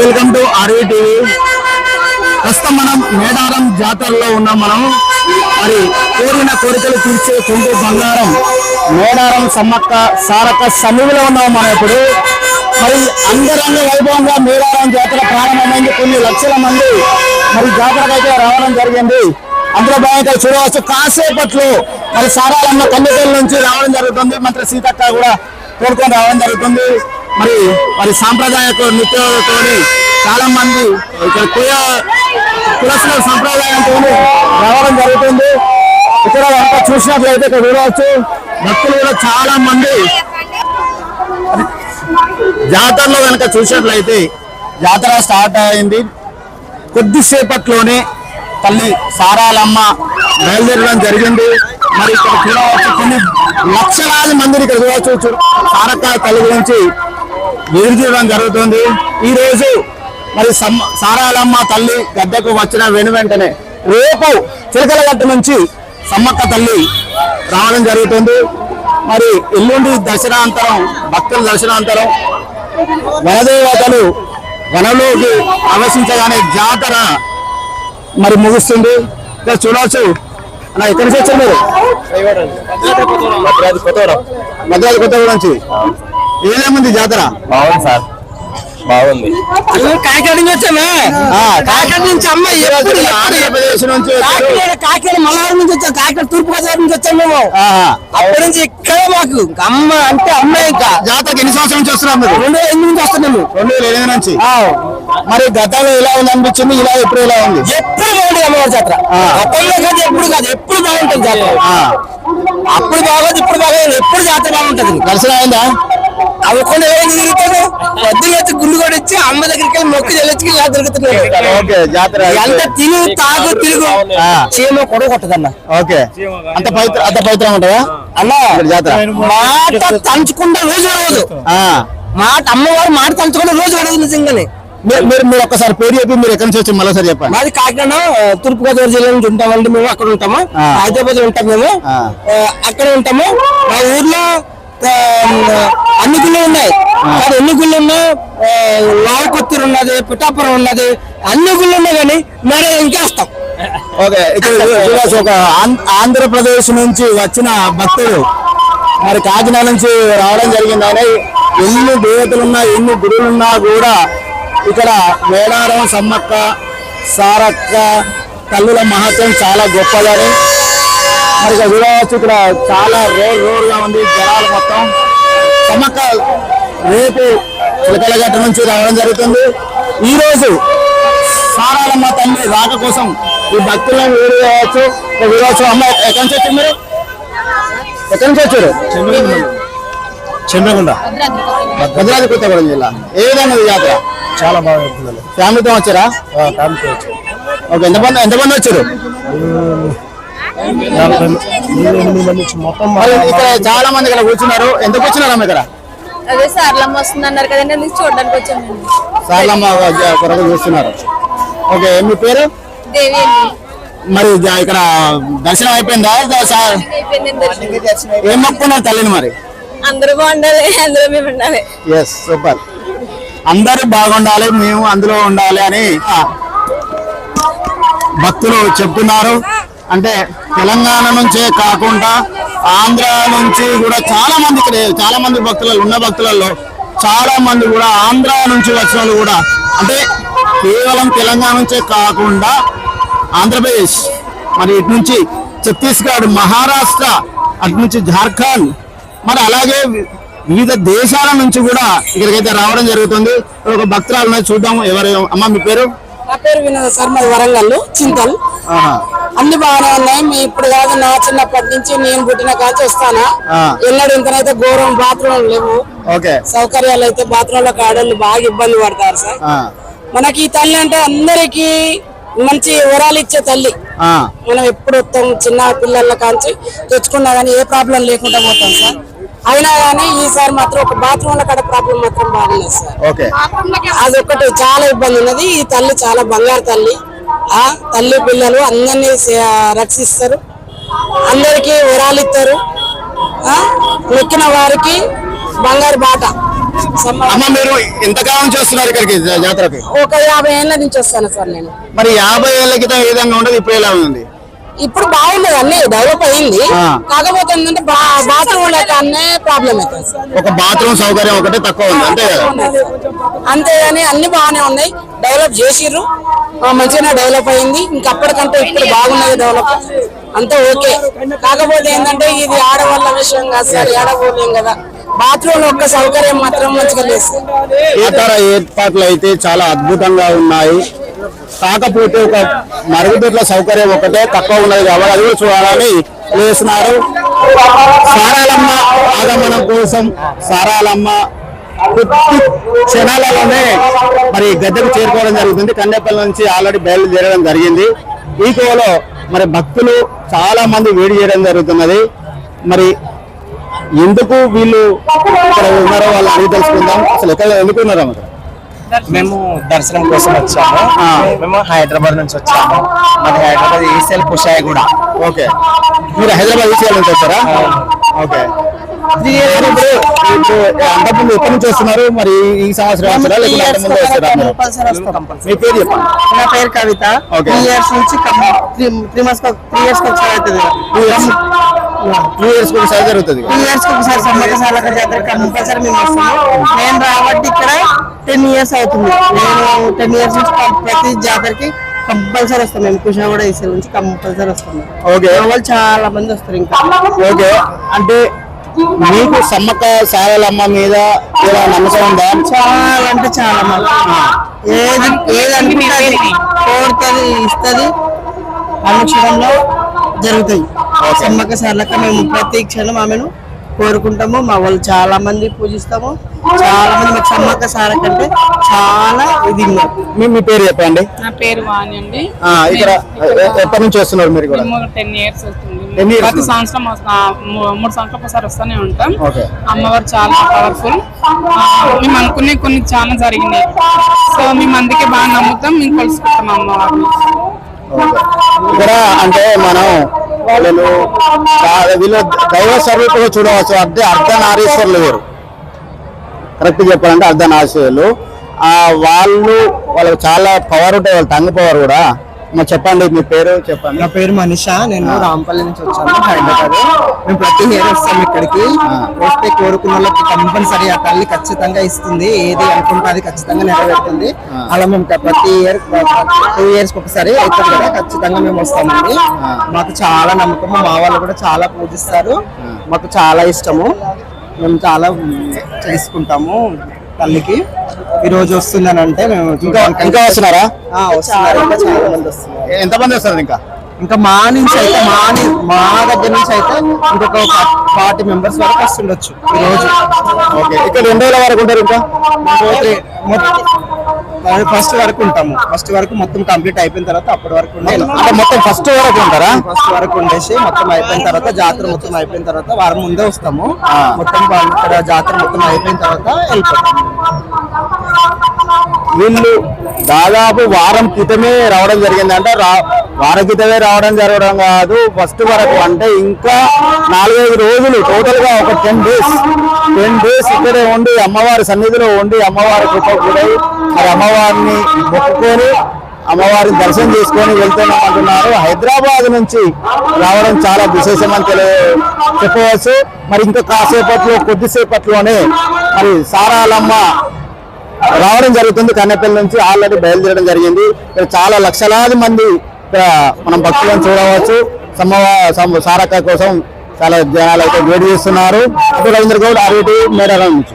Welcome to RV TV. ప్రస్తుతం మనం మేడారం జాతరలో ఉన్నాం మనం. మరి కోరిన కోరికలు తీర్చే కొంగు బంగారం మేడారం సమ్మక్క సారక్క సన్నిధిలో ఉన్నాం మనం ఇప్పుడు. మరి అంగరంగ వైభవంగా మేడారం జాతర ప్రారంభమైంది. కొన్ని లక్షల మంది మరి జాతరకైతే రావడం జరిగింది. అందులో భాగంగా చూడవచ్చు కాసేపట్లో మరి సారాలమ్మ కన్నెపల్లి నుంచి రావడం జరుగుతుంది. మంత్రి సీతక్క కూడా కోరుకొని రావడం జరుగుతుంది. మరి మరి సాంప్రదాయ నృత్యాలతో చాలా మంది ఇక్కడ కుల కులసుల సంప్రదాయంతో రావడం జరుగుతుంది. ఇక్కడ అంతా చూసినట్లయితే ఇక్కడ చూడవచ్చు. భక్తులు కూడా చాలా మంది జాతరలో కనుక చూసినట్లయితే జాతర స్టార్ట్ అయింది. కొద్దిసేపట్లోనే తల్లి సారాలమ్మ బయలుదేరడం జరిగింది. మరి ఇక్కడ చూడవచ్చు కొన్ని లక్షలాది మందిని ఇక్కడ చూడవచ్చు. సారక్క తల్లి గురించి ఎదురు చూడడం జరుగుతుంది. ఈ రోజు మరి సారాలమ్మ తల్లి గద్దెకు వచ్చిన వెను వెంటనే రేపు చిలకలగట్టు నుంచి సమ్మక్క తల్లి రావడం జరుగుతుంది. మరి ఎల్లుండి దర్శనాంతరం భక్తుల దర్శనాంతరం వనదేవతలు వనలోకి ప్రవేశించగానే జాతర మరి ముగుస్తుంది. ఇక్కడ చూడవచ్చు. అన్న ఎక్కడి నుంచి వచ్చారు మీరు? భద్రాద్రి కొత్తగూడెం నుంచి. ఏదేముంది జాతర? బాగుంది సార్. బాగుంది. కాకినాడ నుంచి వచ్చామే ఆ, కాకినాడ నుంచి అమ్మ ఎప్పుడు ఎప్పుడు ఆంధ్రప్రదేశ్ నుంచి వచ్చారు? కాకినాడ కాకినాడ మలయాళం నుంచి వచ్చాం కాకినాడ తూర్పు గోదావరి నుంచి వచ్చాం మేము. అప్పటి నుంచి ఇక్కడ మాకు. అమ్మ అంటే అమ్మ ఇంకా. జాతరకి ఎన్ని సంవత్సరాల నుంచి వస్తున్నారు మీరు? రెండు వేల ఎనిమిది నుంచి వస్తున్నాము రెండు వేల ఎనిమిది నుంచి? మరి గతంలో ఎలా ఉంది అనిపించింది ఇలా ఇప్పుడు ఎలా ఉంది? ఎప్పుడు బాగుంటుంది అమ్మవారి జాతర. గతంలో కాదు ఎప్పుడు కాదు ఎప్పుడు బాగుంటుంది జాతర? ఆ, అప్పుడు బాగోదు ఇప్పుడు బాగోదు ఎప్పుడు జాతర బాగుంటది? దర్శనం అయిందా? అవ్వకుండా పొద్దున్న వచ్చి గుండు కూడా ఇచ్చి అమ్మ దగ్గరికి వెళ్ళి మొక్కు చెల్లించి ఇలా జాతర ఎంత తిరుగు తాగు తిరుగు. ఆ. చీమ కూడా కొట్టదన్న. ఓకే. అంత పవిత్ర అంత పవిత్రం ఉంటుందా? అన్నా జాతర. మాట తలుచుకుంటే రోజు ఆ. మాట అమ్మవారు మాట తలుచుకుంటే రోజు రోజు నిజంగానే. మీరు మీరు ఒక్కసారి పేరు చెప్పి మీరు ఎక్కడి నుంచి వచ్చి మళ్ళీ సార్ చెప్పండి. మాది కాకినాడ తూర్పు గోదావరి జిల్లా నుంచి ఉంటామండి మేము. అక్కడ ఉంటాము. ఆ. హైదరాబాద్లో ఉంటాం మేము. అక్కడ ఉంటాము. మా ఊర్లో అన్ని గుళ్ళు ఉన్నాయి. కానీ ఎన్ని గుళ్ళు ఉన్నా లావకొత్తూరు ఉన్నది పిఠాపురం ఉన్నది అన్ని గుళ్ళు ఉన్నాయి కానీ మరి ఇంకేస్తాం. ఓకే ఇక్కడ ఒక ఆంధ్రప్రదేశ్ నుంచి వచ్చిన భక్తులు మరి కాకినాడ నుంచి రావడం జరిగింది ఆయన ఎన్ని దేవతలున్నా ఎన్ని గురువులున్నా కూడా ఇక్కడ మేడారం సమ్మక్క సారక్క తల్లుల మహత్వం చాలా గొప్పదని మరి ఇక్కడ చూడవచ్చు ఇక్కడ చాలా రోడ్ రోడ్గా ఉంది జనాలు మొత్తం. సమ్మక్క రేపు చిలకలగట్ట నుంచి రావడం జరుగుతుంది. ఈ రోజు సారాలమ్మ తల్లి రాక కోసం ఈ భక్తులను వేరు కావచ్చు చూడవచ్చు అమ్మ ఎక్కడి నుంచి వచ్చారు మీరు? ఎక్కడి నుంచి వచ్చారు? చంద్రగుండ భద్రాద్రి కొత్తగూడెం జిల్లా. ఏ విధంగా జాతర చాలా బాగుంటుంది ఫ్యామిలీతో వచ్చారా? ఫ్యామిలీ వచ్చి. ఓకే ఎంతమంది ఎంతమంది వచ్చారు? మొత్తం మరి ఇక్కడ చాలా మంది ఇక్కడ కూర్చున్నారు ఎందుకు వచ్చినారమ్మ ఇక్కడ అదే సార్లమ్మ వస్తుంది అన్నారు కదండి అందుకు చూడడానికి వచ్చాము మేము. సార్లమ్మ కొరకు చూస్తున్నారు. ఓకే మీ పేరు? దేవి. మరి ఇక్కడ దర్శనం అయిపోయిందా. ఏం మొక్కున్నారు తల్లిని మరి? అందరూ బాగుండాలి అందరూ మేము ఉండాలి. ఎస్ సూపర్ అందరూ బాగుండాలి మేము అందులో ఉండాలి అని భక్తులు చెప్తున్నారు. అంటే తెలంగాణ నుంచే కాకుండా ఆంధ్ర నుంచి కూడా చాలా మంది ఇక్కడ చాలా మంది భక్తులలో ఉన్న భక్తులలో చాలా మంది కూడా ఆంధ్ర నుంచి వచ్చిన వాళ్ళు కూడా అంటే కేవలం తెలంగాణ నుంచే కాకుండా ఆంధ్రప్రదేశ్ మరి ఇటు నుంచి ఛత్తీస్గఢ్ మహారాష్ట్ర అటు నుంచి జార్ఖండ్ మరి అలాగే వివిధ దేశాల నుంచి కూడా ఇక్కడికైతే రావడం జరుగుతుంది. ఒక భక్తురాలు ఉన్నది చూద్దాం ఎవరు అమ్మ మీ పేరు? నా పేరు వినోద్ సార్ మాది వరంగల్ చింతల్. అన్ని బాగానే ఉన్నాయి. మీ ఇప్పుడు కాదు నా చిన్నప్పటి నుంచి నేను పుట్టిన కాచి వస్తానా. ఎన్నడూ ఇంతనైతే ఘోరం బాత్రూమ్ లేవు. ఓకే. సౌకర్యాలు అయితే బాత్రూమ్లో ఆడవాళ్ళు బాగా ఇబ్బంది పడతారు సార్. ఆ, మనకి ఈ తల్లి అంటే అందరికి మంచి వరాలు ఇచ్చే తల్లి. ఆ, మనం ఎప్పుడు వస్తాం చిన్న పిల్లల కాంచి తెచ్చుకున్నా కానీ ఏ ప్రాబ్లం లేకుండా పోతాం సార్. అయినా కానీ ఈసారి మాత్రం ఒక బాత్రూమ్ కాడ ప్రాబ్లం మాత్రం బాగున్నది సార్. ఓకే. అది ఒకటి చాలా ఇబ్బంది ఉన్నది. ఈ తల్లి చాలా బంగారు తల్లి. ఆ తల్లి పిల్లలు అందరినీ రక్షిస్తారు. అందరికీ వరాలు ఇస్తారు. ఆ మొక్కిన వారికి బంగారు బాట. అమ్మ మీరు ఎంతకాలం చేస్తున్నారు ఇక్కడికి జాతరకి? ఒక యాభై ఏళ్ళ నుంచి వస్తాను సార్ నేను. మరి యాభై ఏళ్ళ క్రితం ఏ విధంగా ఉండదు? ఇప్పుడు ఎలా ఉంది? ఇప్పుడు బాగుండదు అన్ని డెవలప్ అయింది. కాకపోతే ఏంటంటే బాత్రూమ్ లేక అన్నే ప్రాబ్లం అవుతుంది. ఒక బాత్రూమ్ సౌకర్యం ఒకటే తక్కువ ఉంది అంతే అంతేగాని అన్ని బాగానే ఉన్నాయి. డెవలప్ చేసిర్రు. ఆ, మంచిగానే డెవలప్ అయింది. ఇంకా అప్పటికంటే ఇప్పుడు బాగున్నది డెవలప్. అంతా ఓకే. కాకపోతే ఏంటంటే ఇది ఆడవాళ్ళ విషయం కాదు సార్ ఆడపోలేం కదా. బాత్రూమ్ ఒక్క సౌకర్యం మాత్రం మంచిగా లేదు. ఏర్పాట్లు అయితే చాలా అద్భుతంగా ఉన్నాయి. కాకపోతే ఒక మరుగుదొడ్ల సౌకర్యం ఒకటే తక్కువ ఉన్నది కాబట్టి అది కూడా చూడాలని వేస్తున్నారు సారాలమ్మ ఆగమనం కోసం సారాలమ్మ కొద్ది క్షణాలలోనే మరి గద్దెకు చేరుకోవడం జరుగుతుంది. కన్నెపల్లి నుంచి ఆల్రెడీ బయలుదేరడం జరిగింది. ఈ కోలో మరి భక్తులు చాలా మంది వేడి చేయడం జరుగుతున్నది. మరి ఎందుకు వీళ్ళు ఇక్కడ ఉన్నారో వాళ్ళు అడిగి తెలుసుకుందాం. అసలు ఎక్కడ ఎందుకు ఉన్నారో మేము దర్శనం కోసం వచ్చాము. ఆ. మేము హైదరాబాద్ నుంచి వచ్చాము. మాది హైదరాబాద్ ఈసెల్ కుషాయి కూడా ఓకే. మీరు హైదరాబాద్ విషయాల నుంచి వచ్చారా ఓకే. ఇప్పుడు? అంతకుముందు ఎప్పటి నుంచి వస్తున్నారు? మరి ఈ సంవత్సరం? మీ పేరు చెప్పండి. నా పేరు కవిత. త్రీ ఇయర్స్ నుంచి త్రీ మంత్స్ త్రీ ఇయర్స్ ఒకసారి అవుతుంది. టూ ఇయర్స్ ఒకసారి జరుగుతుంది. త్రీ ఇయర్స్ ఒకసారి సమ్మక్క సాలక జాతర కంపల్సరీ మేము వస్తాము. నేను రాబట్టి ఇక్కడ. టెన్ ఇయర్స్ అవుతుంది. నేను టెన్ ఇయర్స్ నుంచి ప్రతి జాతరకి కంపల్సరీ వస్తాం మేము. కుషాగూడ ఈసీ నుంచి కంపల్సరీ వస్తాం ఓకే. వాళ్ళు చాలా మంది వస్తారు ఇంకా. ఓకే. అంటే మీకు సమ్మక్క సారలమ్మ మీద ఇలా నమ్మకం ఉందా? చాలా అంటే చాలా ఏది ఏది అనుకుంటుంది కోరుతుంది ఇస్తుంది అనుక్షణంలో జరుగుతాయి సమ్మక్క సార్లక మేము ప్రతి క్షణం ఆమెను కోరుకుంటాము. మా వాళ్ళు చాలా మంది పూజిస్తాము. చాలా మంది మాకు సమ్మక్క సారక అంటే చాలా ఇది. మీ మీ పేరు చెప్పండి. నా పేరు వాణి అండి. ఆ, ఇక్కడ ఎప్పటి నుంచి వస్తున్నారు మీరు కూడా? టెన్ ఇయర్స్ అవుతుంది. 10 years ప్రతి. సంవత్సరం మూడు సంవత్సరాలకు ఒకసారి వస్తూనే ఉంటాం. ఓకే. అమ్మవారు చాలా పవర్ఫుల్ మేము అనుకునే కొన్ని చాలా జరిగినాయి. సో మేము అందుకే బాగా నమ్ముతాం. మేము కొలుసుకుంటాం అమ్మవారిని. ఇక్కడ అంటే మనం వీళ్ళు వీళ్ళు దైవ స్వరూపంగా చూడవచ్చు. అంటే అర్ధనారీశ్వరులు వేరు. కరెక్ట్ చెప్పాలంటే అర్ధనారీశ్వరులు. వాళ్ళు వాళ్ళకి చాలా పవర్ ఉంటాయి. వాళ్ళ టంగ్ పవర్ కూడా. చెప్పండి మీ పేరు చెప్పండి. నా పేరు మనిష. నేను రాంపల్లి నుంచి వచ్చాను. హైదరాబాద్. మేము ప్రతి ఇయర్ వస్తాం ఇక్కడికి. వస్తే కోరుకున్న వాళ్ళకి కంపల్సరీ ఆ తల్లి ఖచ్చితంగా ఇస్తుంది. ఏది అనుకుంటే అది ఖచ్చితంగా నెరవేరుతుంది. అలా మేము ప్రతి ఇయర్ టూ ఇయర్స్ ఒకసారి అవుతుంది కదా ఖచ్చితంగా మేము వస్తామండి. మాకు చాలా నమ్మకం. మా వాళ్ళు కూడా చాలా పూజిస్తారు. మాకు చాలా ఇష్టము. మేము చాలా చేసుకుంటాము తల్లికి. ఈ రోజు వస్తుందని అంటే మేము ఇంకా ఇంకా వస్తున్నారా? ఆ, వస్తున్నారు. ఇంకా చాలా మంది వస్తున్నారు. ఎంతమంది వస్తారు ఇంకా? ఇంకా మా నుంచి అయితే మా ని- మా దగ్గర నుంచి అయితే ఇంకొక ఫార్టీ మెంబర్స్ వరకు వస్తుండొచ్చు ఈ రోజు ఓకే. ఇక్కడ రెండు రోజుల వరకు ఉంటారు ఇంకా? ఫస్ట్ వరకు ఉంటాము. ఫస్ట్ వరకు మొత్తం కంప్లీట్ అయిపోయిన తర్వాత అప్పటి వరకు ఉండే అంటే మొత్తం ఫస్ట్ వరకు ఉంటారా? ఫస్ట్ వరకు ఉండేసి మొత్తం అయిపోయిన తర్వాత జాతర మొత్తం అయిపోయిన తర్వాత వారం ముందే వస్తాము. మొత్తం వాళ్ళు ఇక్కడ జాతర మొత్తం అయిపోయిన తర్వాత వెళ్ళిపోతాము. వీళ్ళు దాదాపు వారం క్రితమే రావడం జరిగింది. అంటే రా- వారం క్రితమే రావడం జరగడం కాదు ఫస్ట్ వరకు అంటే ఇంకా నాలుగైదు రోజులు టోటల్గా ఒక టెన్ డేస్ టెన్ డేస్ ఇక్కడే ఉండి అమ్మవారి సన్నిధిలో ఉండి అమ్మవారి కృప గురై మరి అమ్మవారిని మొక్కుకొని అమ్మవారిని దర్శనం చేసుకొని వెళ్తున్నాం అంటున్నారు. హైదరాబాద్ నుంచి రావడం చాలా విశేషమని తెలియ చెప్పవచ్చు. మరి ఇంకా కాసేపట్లో కొద్దిసేపట్లోనే మరి సారాలమ్మ రావడం జరుగుతుంది. కన్నెపల్లి నుంచి ఆల్రెడీ బయలుదేరడం జరిగింది. ఇక్కడ చాలా లక్షలాది మంది ఇక్కడ మనం భక్తులను చూడవచ్చు. సమ్మవ సారక్క కోసం చాలా జనాలు అయితే వేడి చేస్తున్నారు. అప్పుడు రవీంద్ర గౌడ్ ఆర్వీటీ మేడారం నుంచి.